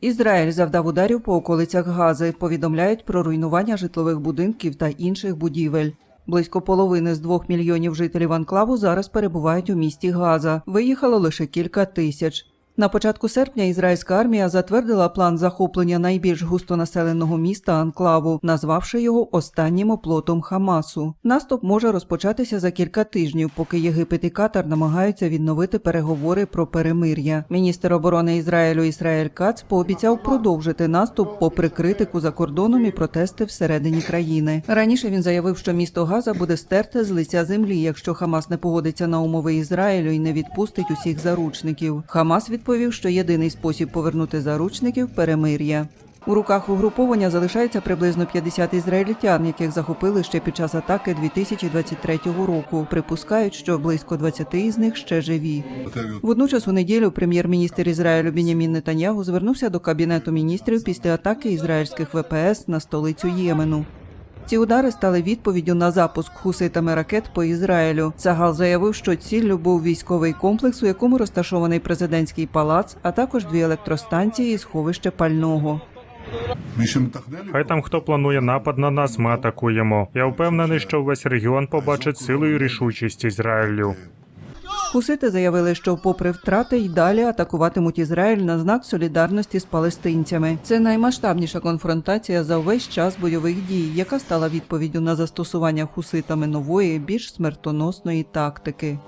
Ізраїль завдав ударів по околицях Гази. Повідомляють про руйнування житлових будинків та інших будівель. Близько половини з двох мільйонів жителів анклаву зараз перебувають у місті Газа. Виїхало лише кілька тисяч. На початку серпня ізраїльська армія затвердила план захоплення найбільш густонаселеного міста анклаву, назвавши його останнім оплотом Хамасу. Наступ може розпочатися за кілька тижнів, поки Єгипет і Катар намагаються відновити переговори про перемир'я. Міністр оборони Ізраїлю Ісраїль Кац пообіцяв продовжити наступ попри критику за кордоном і протести всередині країни. Раніше він заявив, що місто Газа буде стерте з лиця землі, якщо Хамас не погодиться на умови Ізраїлю і не відпустить усіх заручників. Хамас відповів, що єдиний спосіб повернути заручників перемир'я. У руках угруповання залишається приблизно 50 ізраїльтян, яких захопили ще під час атаки 2023 року. Припускають, що близько 20 із них ще живі. Водночас у неділю прем'єр-міністр Ізраїлю Бінямін Нетаньягу звернувся до кабінету міністрів після атаки ізраїльських ВПС на столицю Ємену. Ці удари стали відповіддю на запуск хуситами ракет по Ізраїлю. Сагал заявив, що ціллю був військовий комплекс, у якому розташований президентський палац, а також дві електростанції і сховище пального. Хай там хто планує напад на нас, ми атакуємо. Я впевнений, що весь регіон побачить силу і рішучість Ізраїлю. Хусити заявили, що, попри втрати, й далі атакуватимуть Ізраїль на знак солідарності з палестинцями. Це наймасштабніша конфронтація за весь час бойових дій, яка стала відповіддю на застосування хуситами нової, більш смертоносної тактики.